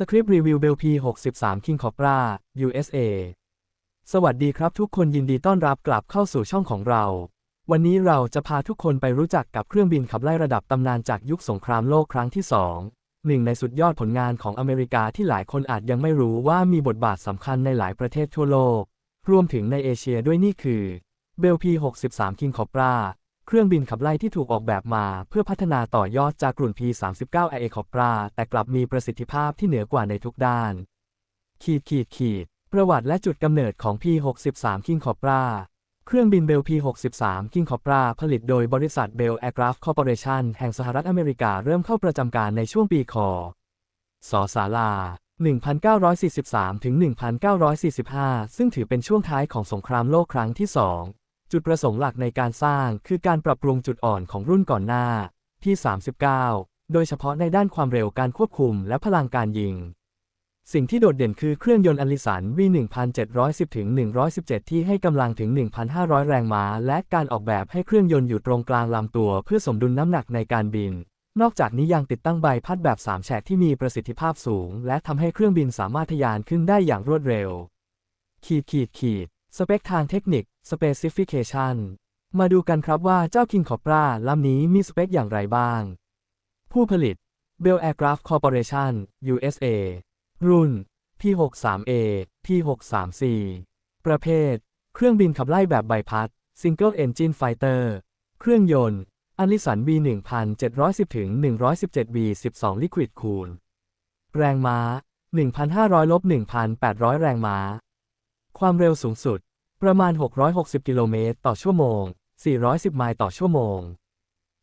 สคริปต์รีวิวเบล P63 King Cobra USA สวัสดีครับทุกคนยินดีต้อนรับกลับเข้าสู่ช่องของเรา วันนี้เราจะพาทุกคนไปรู้จักกับเครื่องบินขับไล่ระดับตำนานจากยุคสงครามโลกครั้งที่2หนึ่งในสุดยอดผลงานของอเมริกาที่หลายคนอาจยังไม่รู้ว่ามีบทบาทสำคัญในหลายประเทศทั่วโลก รวมถึงในเอเชียด้วยนี่คือเบล P63 King Cobra เครื่องบินขับไล่ที่ถูกออกแบบมาเพื่อพัฒนาต่อยอดจากกลุ่น P39 Air Cobra แต่กลับมีประสิทธิภาพที่เหนือกว่าในทุกด้าน ขีดขีดขีด ประวัติและจุดกำเนิดของ P63 King Cobra เครื่องบินเบล P63 King Cobra ผลิตโดยบริษัท Bell Aircraft Corporation แห่งสหรัฐอเมริกาเริ่มเข้าประจำการในช่วงปีคศศาลา 1943 ถึง 1945 ซึ่งถือเป็นช่วงท้ายของสงครามโลกครั้งที่สอง จุดประสงค์หลักในการสร้างคือการปรับปรุงจุดอ่อนของรุ่นก่อนหน้า ที่ 39 โดยเฉพาะในด้านความเร็วการควบคุมและพลังการยิง สิ่งที่โดดเด่นคือเครื่องยนต์อลิสัน V1710-117 ที่ให้กำลังถึง 1,500 แรงม้า และการออกแบบให้เครื่องยนต์อยู่ตรงกลางลำตัวเพื่อสมดุลน้ำหนักในการบิน นอกจากนี้ยังติดตั้งใบพัดแบบ3แฉกที่มีประสิทธิภาพสูง และทำให้เครื่องบินสามารถทะยานขึ้นได้อย่างรวดเร็ว ขีดขีดขีด สเปคทางเทคนิค Specification มาดูกันครับว่าเจ้า King Cobra ลำนี้มีสเปคอย่างไรบ้าง ผู้ผลิต Bell Aircraft Corporation USA รุ่น P63A P63C ประเภท เครื่องบินขับไล่แบบใบพัด Single Engine Fighter เครื่องยนต์อลิสัน V1710-117 V12 Liquid Cool แรงม้า 1,500-1,800 แรงม้า ความเร็วสูงสุด ประมาณ 660 กิโลเมตรต่อชั่วโมง 410 ไมล์ต่อชั่วโมง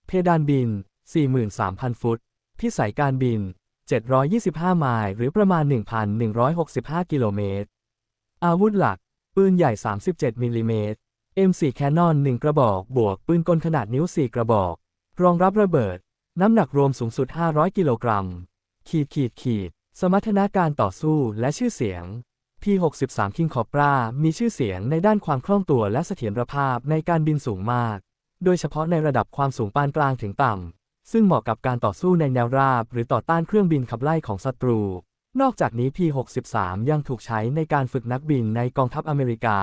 เพดานบิน 43,000 ฟุต พิสัยการบิน 725 ไมล์หรือประมาณ 1,165 กิโลเมตร อาวุธหลัก ปืนใหญ่ 37 มิลลิเมตร M4 Canon 1 กระบอก บวกปืนกลขนาดนิ้ว 4 กระบอก รองรับระเบิด น้ำหนักรวมสูงสุด 500 กิโลกรัม ขีดขีดขีด สมรรถนะการต่อสู้และชื่อเสียง P63 King Cobra มีชื่อเสียงในด้านความคล่องตัวและเสถียรภาพในการบินสูงมาก โดยเฉพาะในระดับความสูงปานกลางถึงต่ำ ซึ่งเหมาะกับการต่อสู้ในแนวราบ หรือต่อต้านเครื่องบินขับไล่ของศัตรู นอกจากนี้ P63 ยังถูกใช้ในการฝึกนักบินในกองทัพอเมริกา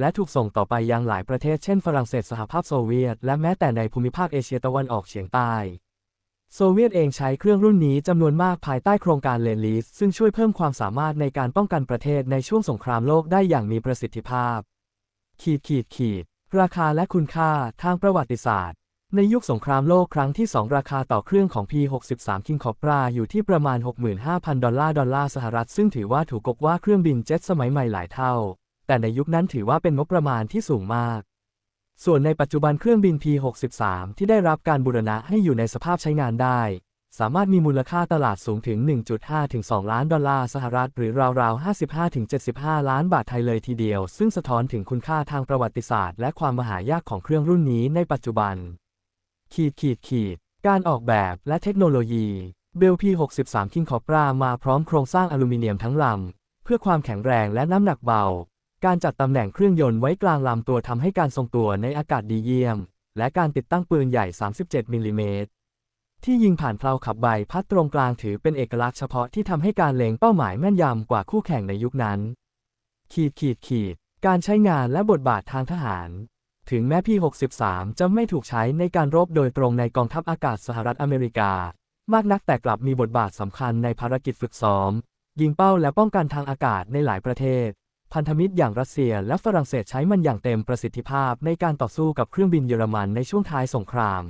และถูกส่งต่อไปยังหลายประเทศเช่นฝรั่งเศสสหภาพโซเวียต และแม้แต่ในภูมิภาคเอเชียตะวันออกเฉียงใต้ โซเวียตเองใช้เครื่องรุ่นนี้จำนวนมากภายใต้โครงการเลนลิสซึ่งช่วยเพิ่มความสามารถในการป้องกันประเทศในช่วงสงครามโลกได้อย่างมีประสิทธิภาพ ขีดขีดขีด ราคาและคุณค่าทางประวัติศาสตร์ ในยุคสงครามโลกครั้งที่ 2 ราคาต่อเครื่องของ P63 King Cobra อยู่ที่ประมาณ 65,000 ดอลลาร์ดอลลาร์สหรัฐ ซึ่งถือว่าถูกกว่าเครื่องบินเจ็ตสมัยใหม่หลายเท่า แต่ในยุคนั้นถือว่าเป็นงบประมาณที่สูงมาก ส่วนในปัจจุบันเครื่องบิน P63 ที่ได้รับการบูรณะให้อยู่ในสภาพใช้งานได้ สามารถมีมูลค่าตลาดสูงถึง 1.5 ถึง 2 ล้านดอลลาร์สหรัฐ หรือราวๆ 55 ถึง 75 ล้านบาทไทยเลยทีเดียว ซึ่งสะท้อนถึงคุณค่าทางประวัติศาสตร์และความมหายากของเครื่องรุ่นนี้ในปัจจุบัน ขีดขีดขีด การออกแบบและเทคโนโลยีเบล P63 King Cobra มาพร้อมโครงสร้างอลูมิเนียมทั้งลำเพื่อความแข็งแรงและน้ำหนักเบา การจัดตำแหน่งเครื่องยนต์ไว้กลางลำตัวทำให้การทรงตัวในอากาศดีเยี่ยม และการติดตั้งปืนใหญ่ 37 มิลลิเมตรที่ยิงผ่านเพลาขับใบพัดตรงกลางถือเป็นเอกลักษณ์เฉพาะที่ทำให้การเล็งเป้าหมายแม่นยำกว่าคู่แข่งในยุคนั้น ขีดขีดขีด การใช้งานและบทบาททางทหาร ถึงแม้พี่ 63 จะไม่ถูกใช้ในการรบโดยตรงในกองทัพอากาศสหรัฐอเมริกา มากนักแต่กลับมีบทบาทสำคัญในภารกิจฝึกซ้อม ยิงเป้าและป้องกันทางอากาศในหลายประเทศ พันธมิตรอย่างรัสเซียและฝรั่งเศสใช้มันอย่างเต็มประสิทธิภาพในการต่อสู้กับเครื่องบินเยอรมันในช่วงท้ายสงคราม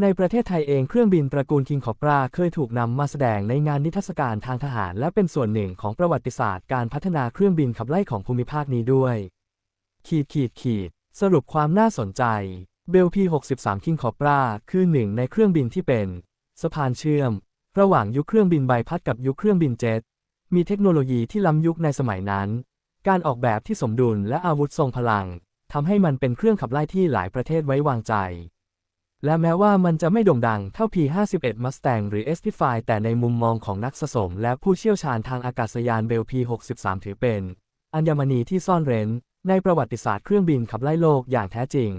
ในประเทศไทยเองเครื่องบินตระกูลคิงคอปราเคยถูกนำมาแสดงในงานนิทรรศการทางทหาร และเป็นส่วนหนึ่งของประวัติศาสตร์การพัฒนาเครื่องบินขับไล่ของภูมิภาคนี้ด้วย ขีดขีดขีด สรุปความน่าสนใจ เบลพี63 King Cobra คือหนึ่งในเครื่องบินที่เป็น สะพานเชื่อม ระหว่างยุคเครื่องบินใบพัดกับยุคเครื่องบินเจ็ตมีเทคโนโลยีที่ล้ำยุคในสมัยนั้น การออกแบบที่สมดุลและอาวุธทรงพลังทำให้มันเป็นเครื่องขับไล่ที่หลายประเทศไว้วางใจ และแม้ว่ามันจะไม่โด่งดังเท่า P51 Mustang หรือ SP5 แต่ในมุมมองของนักสะสม และผู้เชี่ยวชาญทางอากาศยานเบล P63 ถือเป็น อัญมณีที่ซ่อนเร้น ในประวัติศาสตร์เครื่องบินขับไล่โลกอย่างแท้จริง